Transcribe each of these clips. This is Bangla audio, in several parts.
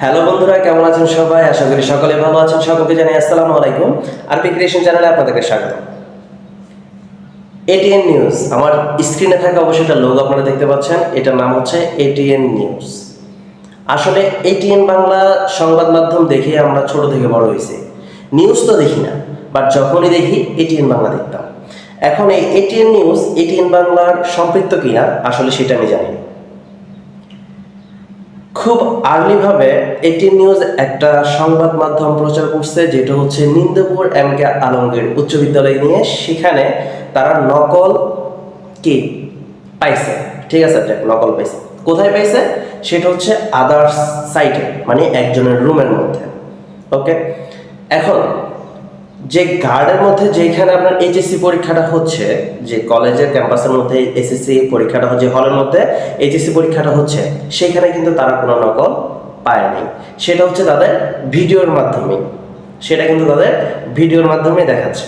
হ্যালো বন্ধুরা, কেমন আছেন সবাই? আশা করি সকলে ভালো আছেন। সকলকে জানাই আসসালামু আলাইকুম। আর পি ক্রিয়েশন চ্যানেলে আপনাদেরকে স্বাগত। এটিএন নিউজ আমার স্ক্রিনে থাকা অবশ্যই একটা লোক আপনারা দেখতে পাচ্ছেন। এটার নাম হচ্ছে এটিএন নিউজ আসলে এটিএন বাংলা সংবাদ মাধ্যম দেখে আমরা ছোট থেকে বড় হয়েছি। নিউজ তো দেখি না বাট যখনই দেখি এটিএন বাংলা দেখতাম। এখন এই এটিএন নিউজ এটিএন বাংলার সম্পৃক্ত কিনা, আসলে সেটা আমি জানি না। খুব আর্লিভাবে এটি নিউজ একটা সংবাদ মাধ্যম প্রচার করছে, যেটা হচ্ছে নিন্দপুর এম কে আলমগীর উচ্চ বিদ্যালয় নিয়ে। সেখানে তারা নকল কি পাইছে? ঠিক আছে নকল পাইছে। কোথায় পাইছে? সেটা হচ্ছে আদার্স সাইটে মানে একজনের রুমের মধ্যে। ওকে এখন যে গার্ডের মধ্যে যেখানে আপনার এইচএসসি পরীক্ষাটা হচ্ছে, যে কলেজের ক্যাম্পাসের মধ্যে এসএসসি পরীক্ষাটা হচ্ছে হলের মধ্যে এইচএসসি পরীক্ষাটা হচ্ছে সেখানে কিন্তু তারা কোনো নকল পায়নি সেটা হচ্ছে তাদের ভিডিওর মাধ্যমে। সেটা কিন্তু তাদের ভিডিওর মাধ্যমে দেখাচ্ছে।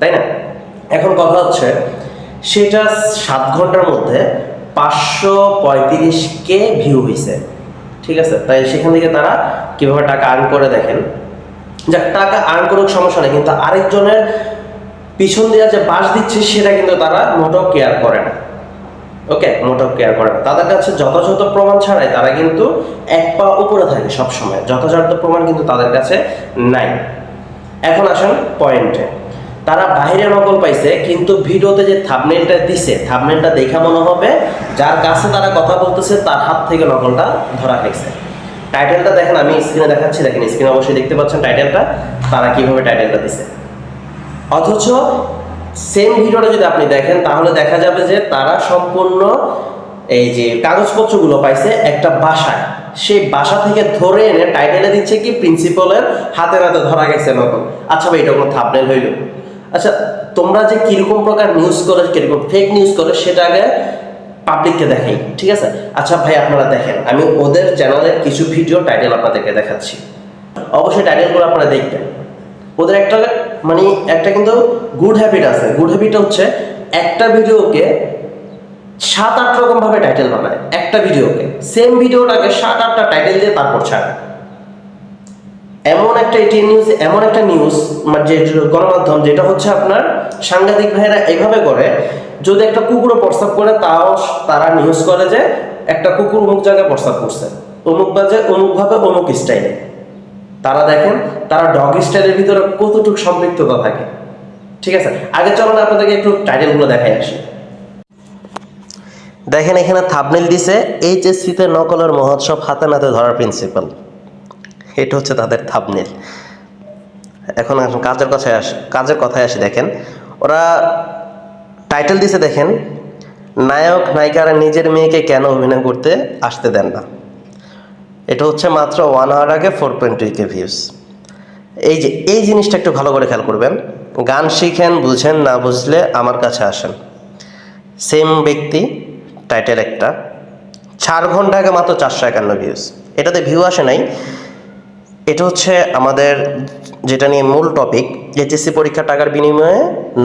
তাই না? এখন কথা হচ্ছে, সেটা সাত ঘণ্টার মধ্যে পাঁচশো পঁয়ত্রিশ কে ভিউ হয়েছে ঠিক আছে? তাই সেখান থেকে তারা কীভাবে টাকা আর্ন করে দেখেন? যাক, টাকা আর্ন করুক, সমস্যা নেই। কিন্তু আরেকজনের পিছন দিয়ে যে বাস দিচ্ছে, সেটা কিন্তু তারা মোটেও কেয়ার করে না। ওকে মোটেও কেয়ার করে না। তাদের কাছে যথাযথ প্রমাণ ছাড়াই তারা কিন্তু এক পা উপরে থাকে সবসময়। যথাযথ প্রমাণ কিন্তু তাদের কাছে নাই। এখন আসেন পয়েন্টে তারা বাইরে নকল পাইছে, কিন্তু ভিডিওতে যে থাবনেলটা দিছে থাবনেলটা দেখা মনে হবে, যার কাছে তারা কথা বলতেছে, তার হাত থেকে নকলটা ধরা খাইছে। টাইটেলটা দেখেন, আমি স্ক্রিনে দেখাচ্ছি। দেখেন স্ক্রিনে অবশ্যই দেখতে পাচ্ছেন টাইটেলটা তারা কীভাবে টাইটেলটা দিছে। অথচ সেম ভিডিওটা যদি আপনি দেখেন, তাহলে দেখা যাবে যে তারা সম্পূর্ণ এই যে কাগজপত্রগুলো পাইছে একটা বাসায়। সেই বাসা থেকে ধরে এনে টাইটেলে দিচ্ছে কি প্রিন্সিপালের হাতে হাতে ধরা গেছে নকল আচ্ছা ভাই, এটা কোনো থাপনেল হইল। আচ্ছা তোমরা যে কীরকম প্রকার নিউজ করে, কীরকম ফেক নিউজ করে, সেটা আগে পাবলিককে দেখাই, ঠিক আছে? আচ্ছা ভাই, আপনারা দেখেন, আমি ওদের চ্যানেলের কিছু ভিডিও টাইটেল আপনাদেরকে দেখাচ্ছি। অবশ্যই টাইটেলগুলো আপনারা দেখবেন। ওদের একটা মানে একটা কিন্তু গুড হ্যাবিট আছে। গুড হ্যাবিট হচ্ছে একটা ভিডিওকে সাত আট রকম ভাবে টাইটেল বানায়। একটা ভিডিওকে সেম ভিডিওটাকে সাত আটটা টাইটেল দিয়ে তারপর ছাড়ে। এমন একটা এটি নিউজ এমন একটা নিউজ যে গণমাধ্যম, যেটা হচ্ছে আপনার সাংবাদিক ভাইয়েরা এইভাবে করে, যদি একটা কুকুরও প্রস্তাব করে, তাও তারা নিউজ করে যে একটা কুকুর অমুক জায়গায় প্রস্তাব করছে। অমুক বাজে, অমুক ভাবে, অমুক স্টাইলে তারা দেখেন, তারা ডগ স্টাইলের ভিতরে কতটুকু সম্পৃক্ততা থাকে। ঠিক আছে? আগে চলুন আপনাদেরকে একটু টাইটেলগুলো দেখাই আসি। দেখেন এখানে থাবনেল দিছে এইচএসসিতে নকলের মহোৎসব হাতে নাতে ধরার প্রিন্সিপাল এটা হচ্ছে তাদের থাবনেল। এখন এখন কাজের কথায় আসে, কাজের কথায় আসি, দেখেন। ওরা টাইটেল দিছে, দেখেন, নায়ক নায়িকারা নিজের মেয়েকে কেন অভিনয় করতে আসতে দেন না? এটা হচ্ছে মাত্র ওয়ান আওয়ার আগে four point two K views এই যে, এই জিনিসটা একটু ভালো করে খেয়াল করবেন। গান শিখেন, বুঝেন, না বুঝলে আমার কাছে আসেন। সেম ব্যক্তি টাইটেল একটা। চার ঘণ্টা আগে মাত্র চারশো একান্ন ভিউস এটাতে ভিউ আসে নাই। এটা হচ্ছে আমাদের যেটা নিয়ে মূল টপিক এইচএসসি পরীক্ষার টাকার বিনিময়ে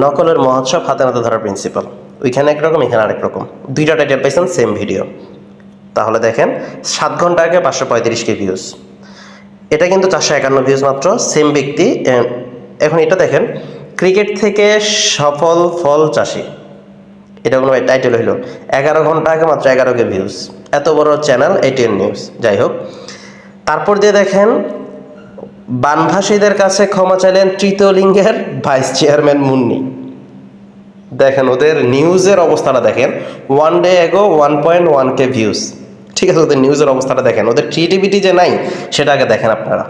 নকলের মহোৎসব হাতে নাতে ধরার প্রিন্সিপাল ওইখানে একরকম, এখানে আরেক রকম। দুইটা টাইটেল পাইছেন সেম ভিডিও তাহলে দেখেন, সাত ঘণ্টা আগে পাঁচশো পঁয়ত্রিশ কে ভিউজ এটা কিন্তু চারশো একান্ন ভিউজ মাত্র সেম ব্যক্তি এখন এটা দেখেন ক্রিকেট থেকে সফল ফল চাষি। এটা কোনো টাইটেল হইল, এগারো ঘণ্টা আগে মাত্র এগারো কে ভিউজ এত বড় চ্যানেল এটিএন নিউজ যাই হোক। তারপর দিয়ে দেখেন বানভাসীদের কাছে ক্ষমা চাইলেন তৃতীয় লিঙ্গের ভাইস চেয়ারম্যান মুন্নি। দেখেন, ওদের নিউজের অবস্থাটা দেখেন। One day ago one point one K views ঠিক আছে, ওদের নিউজের অবস্থাটা দেখেন। ওদের ক্রিয়েটিভিটি যে নাই, সেটা আগে দেখেন আপনারা।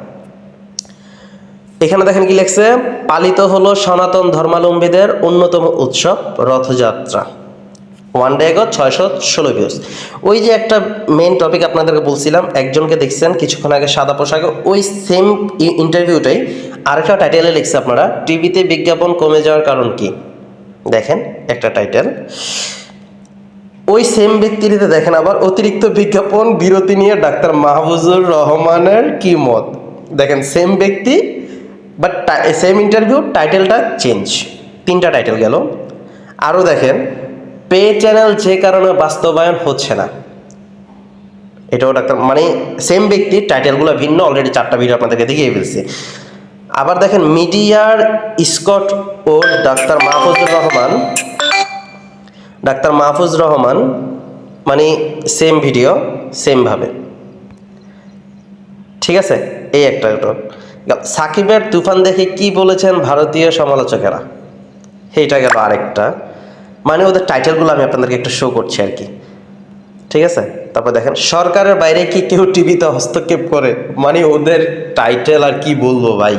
এখানে দেখেন কি লেখছে? পালিত হলো সনাতন ধর্মাবলম্বীদের অন্যতম উৎসব রথযাত্রা। ওয়ান ডে এগো ছয়শো ষোলো ভিউজ ওই যে একটা মেন টপিক আপনাদেরকে বলছিলাম, একজনকে দেখছেন, কিছুক্ষণ আগে সাদা পোশাকে, ওই সেম ইন্টারভিউটাই আরেকটা টাইটেলে লিখছে আপনারা, টিভিতে বিজ্ঞাপন কমে যাওয়ার কারণ কি? দেখেন, একটা টাইটেল ওই সেম ব্যক্তিটিতে দেখেন আবার অতিরিক্ত বিজ্ঞাপন, বিরতি নিয়ে ডাক্তার মাহফুজুর রহমানের কি মত? দেখেন সেম ব্যক্তি বাট সেম ইন্টারভিউ টাইটেলটা চেঞ্জ তিনটা টাইটেল গেল। আরও দেখেন পে চ্যানেল যে কারণে বাস্তবায়ন হচ্ছে না। এটাও ডাক্তার মানে সেম ব্যক্তি টাইটেলগুলো ভিন্ন অলরেডি চারটা ভিডিও আপনাদেরকে দেখিয়ে ফেলছি। আবার দেখেন, মিডিয়ার স্কট ও ডাক্তার মাহফুজুর রহমান, ডাক্তার মাহফুজ রহমান মানে সেম ভিডিও সেমভাবে ঠিক আছে? এই একটা সাকিবের তুফান দেখে কি বলেছেন ভারতীয় সমালোচকেরা? এইটা গেল আরেকটা। মানে ওদের টাইটেলগুলো আমি আপনাদেরকে একটু শো করছি আর কি। ঠিক আছে? তারপর দেখেন, সরকারের বাইরে কি কেউ টিভিতে হস্তক্ষেপ করে? মানে ওদের টাইটেল আর কি বলব ভাই?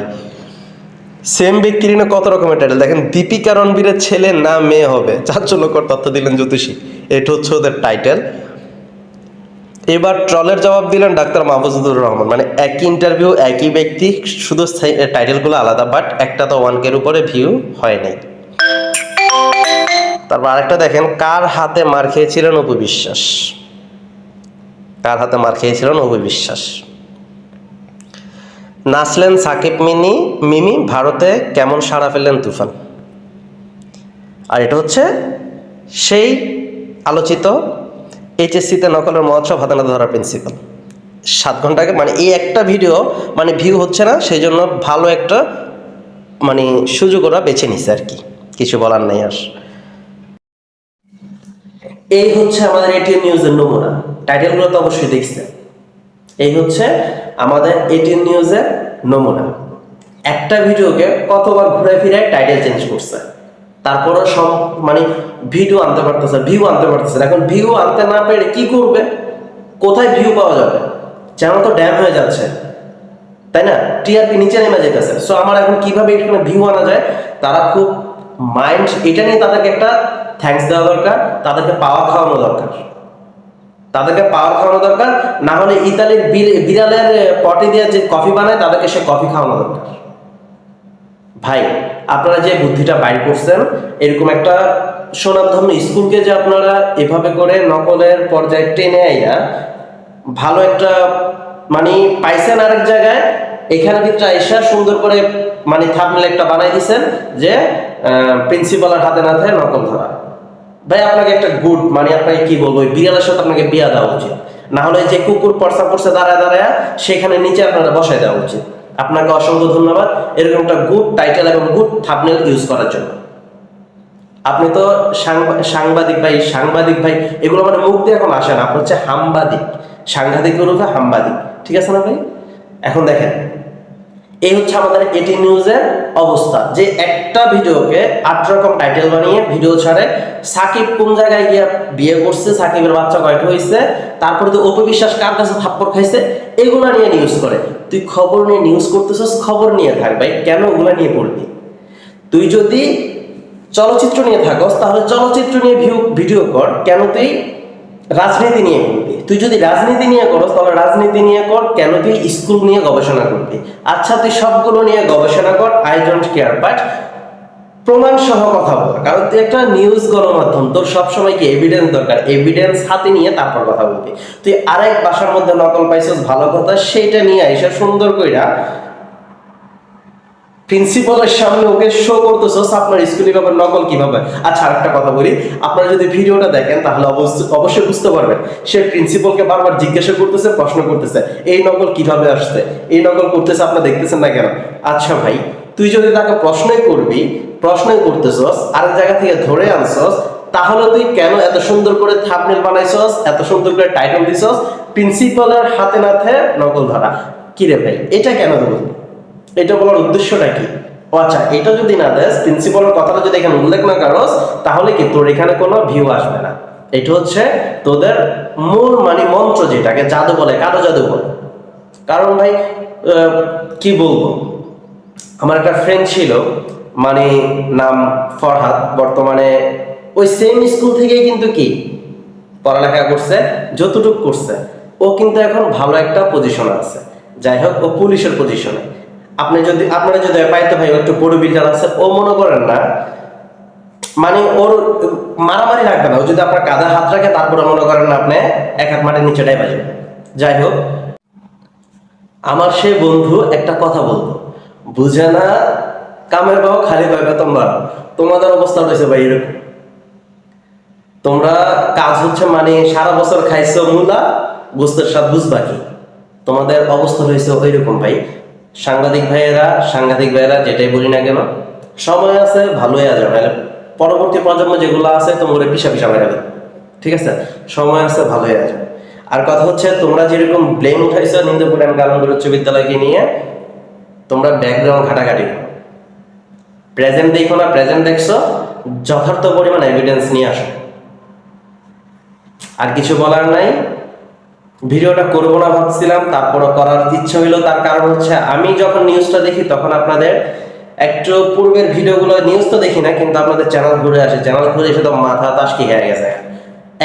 সেম ব্যক্তির না কত রকমের টাইটেল দেখেন, দীপিকা রণবীরের ছেলে না মেয়ে হবে। চাঞ্চল্যকর তথ্য দিলেন জ্যোতিষী। এটা হচ্ছে ওদের টাইটেল এবার ট্রলের জবাব দিলেন ডাক্তার মাহফুজুর রহমান। মানে একই ইন্টারভিউ একই ব্যক্তি, শুধু টাইটেলগুলো আলাদা বাট একটা তো ওয়ান কের উপরে ভিউ হয় নাই। তারপর আরেকটা দেখেন, কার হাতে মার খেয়েছিলেন অপু বিশ্বাস? কার হাতে মার খেয়েছিলেন অপু বিশ্বাস? নাচলেন সাকিব মিনি, মিমি, ভারতে কেমন সাড়া ফেললেন তুফান? আর এটা হচ্ছে সেই আলোচিত এইচএসসিতে নকলের মহোৎসব হাতে নাতে ধরা প্রিন্সিপাল সাত ঘণ্টা আগে মানে এই একটা ভিডিও মানে ভিউ হচ্ছে না, সেই জন্য ভালো একটা মানে সুযোগ ওরা বেছে নিছে আর কি। কিছু বলার নেই আর। এই হচ্ছে আমাদের এটিএন নিউজের নমুনা। টাইটেলগুলো তো অবশ্যই দেখছেন। এই হচ্ছে আমাদের এটিএন নিউজের নমুনা। একটা ভিডিওকে কতবার ঘুরে ফিরে টাইটেল চেঞ্জ করছে। তারপরও সব মানে ভিডিও আনতে পারতেছে ভিউ আনতে পারতেছে। এখন ভিউ আনতে না পেরে কি করবে? কোথায় ভিউ পাওয়া যাবে? চ্যানেল তো ড্যাম হয়ে যাচ্ছে। তাই না? টিআরপি নিচে নেমে যেতেছে সো আমার এখন কীভাবে এখানে ভিউ আনা যায়? তারা খুব মাইন্ড এটা নিয়ে তাদেরকে একটা থ্যাঙ্কস দেওয়া দরকার, তাদেরকে পাওয়া খাওয়ানো দরকার। তাদেরকে পাওয়ার খাওয়ানো দরকার, না হলে ইতালির বিড়ালের পটি দিয়ে যে কফি বানায়, তাদেরকে সে কফি খাওয়ানো দরকার। ভাই, আপনারা যে বুদ্ধিটা বাইর করছেন, এরকম একটা সোনামধন্য স্কুলকে যে আপনারা এভাবে করে নকলের পর্যায়ে টেনে আইয়া ভালো একটা মানে পাইছেন আরেক জায়গায় এখানে ভিতরে আইসা সুন্দর করে মানে থাপনেল একটা বানাই দিছেন যে প্রিন্সিপালের হাতে নাতে নকল ধরা। ভাই, আপনাকে একটা গুড মানে আপনাকে কি বলব বিড়ালের সাথে আপনাকে বিয়া দেওয়া উচিত। না হলে যে কুকুর পরসা পরসা দাঁড়ায় দাঁড়ায় সেখানে নিচে আপনারা বসায় দেওয়া উচিত। আপনাকে অসংখ্য ধন্যবাদ এরকম একটা গুড টাইটেল এবং গুড থাপনেল ইউজ করার জন্য। আপনি তো সাংবা- সাংবাদিক ভাই সাংবাদিক ভাই, এগুলো মানে মুখ দিয়ে এখন আসে না। আপনি হচ্ছে হামবাদিক। সাংঘাতিক রূপে হামবাদিক। ঠিক আছে না ভাই? এখন দেখেন। এই হচ্ছে আমাদের এটি নিউজের অবস্থা। যে একটা ভিডিওকে আট রকম টাইটেল বানিয়ে ভিডিও ছাড়ে, সাকিব কোন জায়গায় গিয়ে বিয়ে করছে, সাকিবের বাচ্চা কয়টা হয়েছে, তারপরে তো অপবিশ্বাস কার কাছে থাপ্পড় খাইছে, এগুলা নিয়ে নিউজ করে। তুই খবর নিয়ে নিউজ করতেছিস, খবর নিয়ে থাক ভাই, কেন ওগুলা নিয়ে পড়বি? তুই যদি চলচ্চিত্র নিয়ে থাকস, তাহলে চলচ্চিত্র নিয়ে ভিউ ভিডিও কর, কেন তুই রাজনীতি নিয়ে করবি তুই যদি রাজনীতি নিয়ে করস, তাহলে রাজনীতি নিয়ে কর, কেন তুই স্কুল নিয়ে গবেষণা করবি আচ্ছা তুই সবগুলো নিয়ে গবেষণা কর আই ডোন্ট কেয়ার বাট প্রমাণ সহ কথা বল। কারণ তুই একটা নিউজ গণমাধ্যম, তোর সবসময় কি এভিডেন্স দরকার? এভিডেন্স হাতে নিয়ে তারপর কথা বলবি। তুই আরেক বাসার মধ্যে নকল পাইছিস, ভালো কথা, সেইটা নিয়ে আইসা সুন্দর কইরা প্রিন্সিপালের সামনে ওকে শো করতেছস আপনার স্কুলে ব্যাপার নকল কীভাবে? আচ্ছা আরেকটা কথা বলি। আপনারা যদি ভিডিওটা দেখেন, তাহলে অবশ্য- অবশ্যই বুঝতে পারবেন, সে প্রিন্সিপালকে বারবার জিজ্ঞাসা করতেছে, প্রশ্ন করতেছে, এই নকল কীভাবে আসছে? এই নকল করতেছে আপনারা দেখতেছেন না কেন? আচ্ছা ভাই, তুই যদি তাকে প্রশ্নই করবি, প্রশ্নই করতেছস, আরেক জায়গা থেকে ধরে আনছস, তাহলে তুই কেন এত সুন্দর করে থাপনেল বানাইছস, এত সুন্দর করে টাইটেল দিছস? প্রিন্সিপালের হাতে নাতে নকল ধরা। কি রে ভাই, এটা কেন দেবো এটা বলার উদ্দেশ্যটা কি? ও আচ্ছা এটা যদি না দেস প্রিন্সিপালের কথাটা যদি এখানে উল্লেখ না করস, তাহলে কি তোর এখানে কোনো ভিউ আসবে না। এটা হচ্ছে তোদের মূল মানে মন্ত্র যেটাকে জাদু বলে। কালো জাদু বলে। কারণ ভাই কি বলব? আমার একটা ফ্রেন্ড ছিল মানে নাম ফরহাদ, বর্তমানে ওই সেম স্কুল থেকেই কিন্তু কি? পড়ালেখা করছে, যতটুকু করছে। ও কিন্তু এখন ভালো একটা পজিশনে আছে। যাই হোক, ও পুলিশের পজিশনে আপনি যদি আপনারা যদি পাইতে ভাই একটু বড় বিল্ডার আছে, ও মনে করেন না মানে ওর মারামারি লাগবে না। ও যদি আপনার কাঁধে হাত রাখে, তারপরে মনে করেন না আপনি এক হাত মাটির নিচেটাই বাজবে যাই হোক, আমার সে বন্ধু একটা কথা বলতো বুঝে না, কামের বাবা খালি পাবে তোমরা। তোমাদের অবস্থা রয়েছে ভাই এরকম। তোমরা কাজ হচ্ছে মানে সারা বছর খাইছো মূলা, গোস্তের স্বাদ বুঝবা কি? তোমাদের অবস্থা হয়েছে ওই রকম ভাই। সাংবাদিক ভাইয়েরা, সাংঘাতিক ভাইয়েরা, যেটাই বলি না কেন, সময় আছে, ভালোই আছে। নাহলে পরবর্তী প্রজন্ম যেগুলো আছে, তোমরা পিসা পিসা দেবে ঠিক আছে? সময় আছে, ভালোই আছে। আর কথা হচ্ছে, তোমরা যেরকম ব্লেম উঠাইছো নিন্দপুর এম কালঙ্গর উচ্চ বিদ্যালয়কে নিয়ে, তোমরা ব্যাকগ্রাউন্ড ঘাটাঘাটি প্রেজেন্ট দেখো না প্রেজেন্ট দেখছ, যথার্থ পরিমাণ এভিডেন্স নিয়ে আসো। আর কিছু বলার নাই ভিডিওটা করব না ভাবছিলাম তারপরে করার ইচ্ছে হইল, তার কারণ হচ্ছে আমি যখন নিউজটা দেখি তখন আপনাদের একটু পূর্বের ভিডিওগুলো নিউজ তো দেখি না, কিন্তু আপনাদের চ্যানেল ঘুরে আসে। চ্যানেল ঘুরে এসে তো মাথা তাস কি হয়ে গেছে।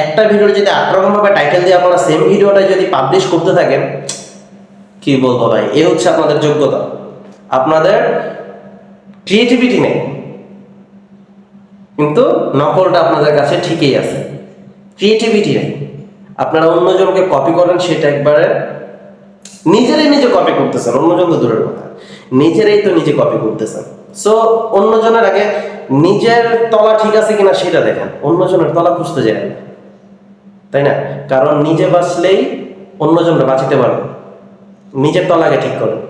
একটা ভিডিওর যদি আট রকম ভাবে টাইটেল দিয়ে আপনারা সেম ভিডিওটা যদি পাবলিশ করতে থাকেন, কি বলব ভাই? এ হচ্ছে আপনাদের যোগ্যতা। আপনাদের ক্রিয়েটিভিটি নেই। কিন্তু নকলটা আপনাদের কাছে ঠিকই আছে। ক্রিয়েটিভিটি নেই। আপনারা অন্যজনকে কপি করেন, সেটা একবারে নিজেরাই নিজে কপি করতেছেন, অন্যজন তো দূরের কথা। নিজেরাই তো নিজে কপি করতেছেন। সো অন্যজনের আগে নিজের তলা ঠিক আছে কিনা সেটা দেখেন। অন্যজনের তলা খুঁজতে যায় তাই না? কারণ নিজে বাঁচলেই অন্যজনরা বাঁচিতে পারবে। নিজের তলাকে ঠিক করেন।